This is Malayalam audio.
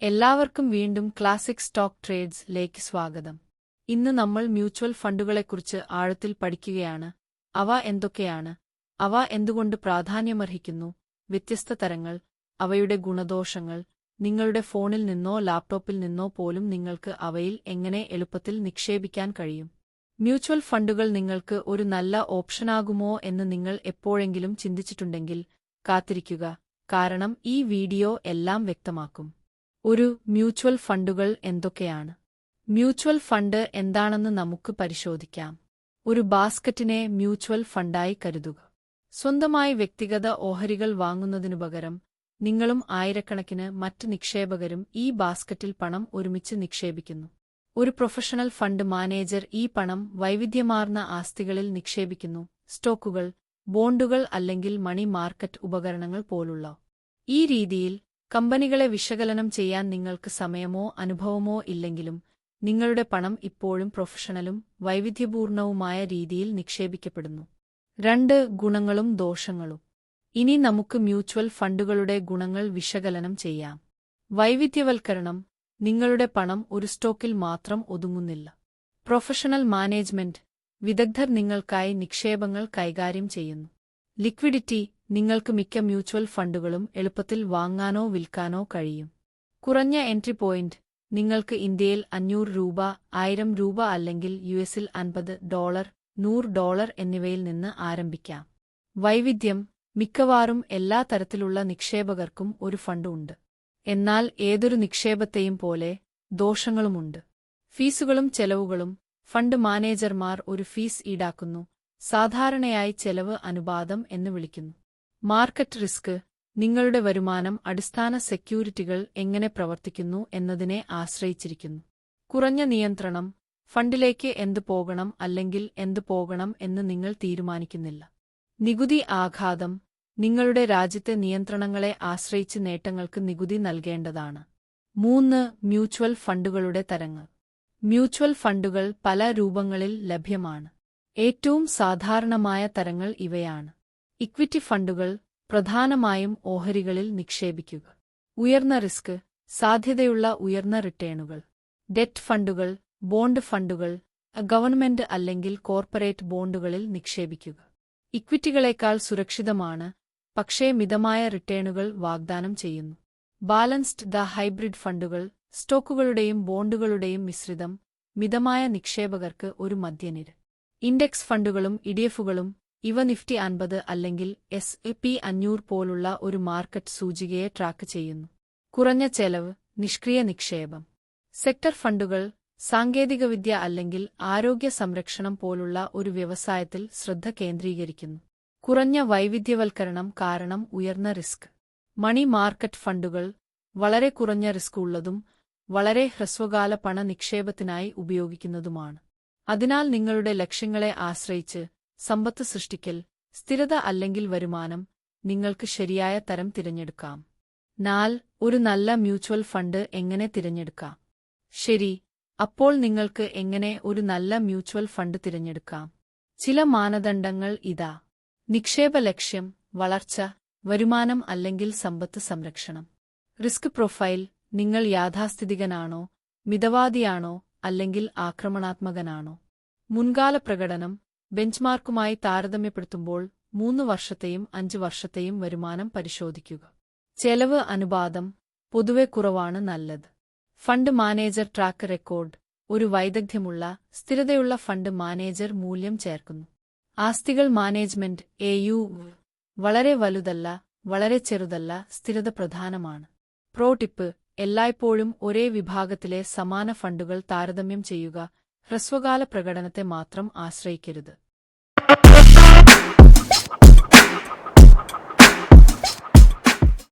എല്ലാവർക്കും വീണ്ടും ക്ലാസിക് സ്റ്റോക്ക് ട്രേഡ്സ് ലേക്ക് സ്വാഗതം. ഇന്ന് നമ്മൾ മ്യൂച്വൽ ഫണ്ടുകളെക്കുറിച്ച് ആഴത്തിൽ പഠിക്കുകയാണ്. അവ എന്തൊക്കെയാണ്? അവ എന്തുകൊണ്ട് പ്രാധാന്യമർഹിക്കുന്നു? വ്യത്യസ്ത തരങ്ങൾ. അവയുടെ ഗുണദോഷങ്ങൾ. നിങ്ങളുടെ ഫോണിൽ നിന്നോ ലാപ്ടോപ്പിൽ നിന്നോ പോലും നിങ്ങൾക്ക് അവയിൽ എങ്ങനെ എളുപ്പത്തിൽ നിക്ഷേപിക്കാൻ കഴിയും? മ്യൂച്വൽ ഫണ്ടുകൾ നിങ്ങൾക്ക് ഒരു നല്ല ഓപ്ഷനാകുമോ എന്ന് നിങ്ങൾ എപ്പോഴെങ്കിലും ചിന്തിച്ചിട്ടുണ്ടെങ്കിൽ കാത്തിരിക്കുക. കാരണം ഈ വീഡിയോ എല്ലാം വ്യക്തമാക്കും. ഒരു മ്യൂച്വൽ ഫണ്ടുകൾ എന്തൊക്കെയാണ്? മ്യൂച്വൽ ഫണ്ട് എന്താണെന്ന് നമുക്ക് പരിശോധിക്കാം. ഒരു ബാസ്ക്കറ്റിനെ മ്യൂച്വൽ ഫണ്ടായി കരുതുക. സ്വന്തമായി വ്യക്തിഗത ഓഹരികൾ വാങ്ങുന്നതിനുപകരം നിങ്ങളും ആയിരക്കണക്കിന് മറ്റ് നിക്ഷേപകരും ഈ ബാസ്ക്കറ്റിൽ പണം ഒരുമിച്ച് നിക്ഷേപിക്കുന്നു. ഒരു പ്രൊഫഷണൽ ഫണ്ട് മാനേജർ ഈ പണം വൈവിധ്യമാർന്ന ആസ്തികളിൽ നിക്ഷേപിക്കുന്നു. സ്റ്റോക്കുകൾ ബോണ്ടുകൾ അല്ലെങ്കിൽ മണി മാർക്കറ്റ് ഉപകരണങ്ങൾ പോലുള്ള. ഈ രീതിയിൽ കമ്പനികളെ വിശകലനം ചെയ്യാൻ നിങ്ങൾക്ക് സമയമോ അനുഭവമോ ഇല്ലെങ്കിലും നിങ്ങളുടെ പണം ഇപ്പോഴും പ്രൊഫഷണലും വൈവിധ്യപൂർണവുമായ രീതിയിൽ നിക്ഷേപിക്കപ്പെടുന്നു. രണ്ട് ഗുണങ്ങളും ദോഷങ്ങളും. ഇനി നമുക്ക് മ്യൂച്വൽ ഫണ്ടുകളുടെ ഗുണങ്ങൾ വിശകലനം ചെയ്യാം. വൈവിധ്യവൽക്കരണം നിങ്ങളുടെ പണം ഒരു സ്റ്റോക്കിൽ മാത്രം ഒതുങ്ങുന്നില്ല. പ്രൊഫഷണൽ മാനേജ്മെന്റ് വിദഗ്ധർ നിങ്ങൾക്കായി നിക്ഷേപങ്ങൾ കൈകാര്യം ചെയ്യുന്നു. ലിക്വിഡിറ്റി നിങ്ങൾക്ക് മിക്ക മ്യൂച്വൽ ഫണ്ടുകളും എളുപ്പത്തിൽ വാങ്ങാനോ വിൽക്കാനോ കഴിയും. കുറഞ്ഞ എൻട്രി പോയിന്റ് നിങ്ങൾക്ക് ഇന്ത്യയിൽ അഞ്ഞൂറ് രൂപ ആയിരം രൂപ അല്ലെങ്കിൽ യുഎസിൽ അൻപത് ഡോളർ നൂറ് ഡോളർ എന്നിവയിൽ നിന്ന് ആരംഭിക്കാം. വൈവിധ്യം മിക്കവാറും എല്ലാ തരത്തിലുള്ള നിക്ഷേപകർക്കും ഒരു ഫണ്ട് ഉണ്ട്. എന്നാൽ ഏതൊരു നിക്ഷേപത്തെയും പോലെ ദോഷങ്ങളുമുണ്ട്. ഫീസുകളും ചെലവുകളും ഫണ്ട് മാനേജർമാർ ഒരു ഫീസ് ഈടാക്കുന്നു സാധാരണയായി ചെലവ് അനുപാതം എന്ന് വിളിക്കുന്നു. മാർക്കറ്റ് റിസ്ക് നിങ്ങളുടെ വരുമാനം അടിസ്ഥാന സെക്യൂരിറ്റികൾ എങ്ങനെ പ്രവർത്തിക്കുന്നു എന്നതിനെ ആശ്രയിച്ചിരിക്കുന്നു. കുറഞ്ഞ നിയന്ത്രണം ഫണ്ടിലേക്ക് എന്ത് പോകണം അല്ലെങ്കിൽ എന്ത് പോകണം എന്ന് നിങ്ങൾ തീരുമാനിക്കുന്നില്ല. നികുതി ആഘാതം നിങ്ങളുടെ രാജ്യത്തെ നിയന്ത്രണങ്ങളെ ആശ്രയിച്ച് നേട്ടങ്ങൾക്ക് നികുതി നൽകേണ്ടതാണ്. മൂന്ന് മ്യൂച്വൽ ഫണ്ടുകളുടെ തരങ്ങൾ. മ്യൂച്വൽ ഫണ്ടുകൾ പല രൂപങ്ങളിൽ ലഭ്യമാണ്. ഏറ്റവും സാധാരണമായ തരങ്ങൾ ഇവയാണ്. ഇക്വിറ്റി ഫണ്ടുകൾ പ്രധാനമായും ഓഹരികളിൽ നിക്ഷേപിക്കുക. ഉയർന്ന റിസ്ക് സാധ്യതയുള്ള ഉയർന്ന റിട്ടേണുകൾ. ഡെറ്റ് ഫണ്ടുകൾ ബോണ്ട് ഫണ്ടുകൾ ഗവൺമെന്റ് അല്ലെങ്കിൽ കോർപ്പറേറ്റ് ബോണ്ടുകളിൽ നിക്ഷേപിക്കുക. ഇക്വിറ്റികളേക്കാൾ സുരക്ഷിതമാണ് പക്ഷേ മിതമായ റിട്ടേണുകൾ വാഗ്ദാനം ചെയ്യുന്നു. ബാലൻസ്ഡ് ദ ഹൈബ്രിഡ് ഫണ്ടുകൾ സ്റ്റോക്കുകളുടെയും ബോണ്ടുകളുടെയും മിശ്രിതം മിതമായ നിക്ഷേപകർക്ക് ഒരു മധ്യനിര ഇൻഡെക്സ് ഫണ്ടുകളും ഇഡിഎഫുകളും ഇവ നിഫ്റ്റി അൻപത് അല്ലെങ്കിൽ എസ് പി അഞ്ഞൂറ് പോലുള്ള ഒരു മാർക്കറ്റ് സൂചികയെ ട്രാക്ക് ചെയ്യുന്നു. കുറഞ്ഞ ചെലവ് നിഷ്ക്രിയ നിക്ഷേപം. സെക്ടർ ഫണ്ടുകൾ സാങ്കേതികവിദ്യ അല്ലെങ്കിൽ ആരോഗ്യ സംരക്ഷണം പോലുള്ള ഒരു വ്യവസായത്തിൽ ശ്രദ്ധ കേന്ദ്രീകരിക്കുന്നു. കുറഞ്ഞ വൈവിധ്യവൽക്കരണം കാരണം ഉയർന്ന റിസ്ക്. മണി മാർക്കറ്റ് ഫണ്ടുകൾ വളരെ കുറഞ്ഞ റിസ്ക് ഉള്ളതും വളരെ ഹ്രസ്വകാല പണ നിക്ഷേപത്തിനായി ഉപയോഗിക്കുന്നതുമാണ്. അതിനാൽ നിങ്ങളുടെ ലക്ഷ്യങ്ങളെ ആശ്രയിച്ച് സമ്പത്ത് സൃഷ്ടിക്കൽ സ്ഥിരത അല്ലെങ്കിൽ വരുമാനം നിങ്ങൾക്ക് ശരിയായ തരം തിരഞ്ഞെടുക്കാം. നാൽ ഒരു നല്ല മ്യൂച്വൽ ഫണ്ട് എങ്ങനെ തിരഞ്ഞെടുക്കാം? ശരി അപ്പോൾ നിങ്ങൾക്ക് എങ്ങനെ ഒരു നല്ല മ്യൂച്വൽ ഫണ്ട് തിരഞ്ഞെടുക്കാം? ചില മാനദണ്ഡങ്ങൾ ഇതാ. നിക്ഷേപ ലക്ഷ്യം വളർച്ച വരുമാനം അല്ലെങ്കിൽ സമ്പത്ത് സംരക്ഷണം. റിസ്ക് പ്രൊഫൈൽ നിങ്ങൾ യാഥാസ്ഥിതികനാണോ മിതവാദിയാണോ അല്ലെങ്കിൽ ആക്രമണാത്മകനാണോ? മുൻകാല പ്രകടനം ബെഞ്ച്മാർക്കുമായി താരതമ്യപ്പെടുത്തുമ്പോൾ മൂന്ന് വർഷത്തെയും അഞ്ച് വർഷത്തെയും വരുമാനം പരിശോധിക്കുക. ചെലവ് അനുപാതം പൊതുവെ കുറവാണ് നല്ലത്. ഫണ്ട് മാനേജർ ട്രാക്ക് റെക്കോർഡ് ഒരു വൈദഗ്ധ്യമുള്ള സ്ഥിരതയുള്ള ഫണ്ട് മാനേജർ മൂല്യം ചേർക്കുന്നു. ആസ്തികൾ മാനേജ്മെന്റ് എ യു വളരെ വലുതല്ല വളരെ ചെറുതല്ല സ്ഥിരത പ്രധാനമാണ്. പ്രോ ടിപ്പ് എല്ലായ്പ്പോഴും ഒരേ വിഭാഗത്തിലെ സമാന ഫണ്ടുകൾ താരതമ്യം ചെയ്യുക ഹ്രസ്വകാല പ്രകടനത്തെ മാത്രം ആശ്രയിക്കരുത്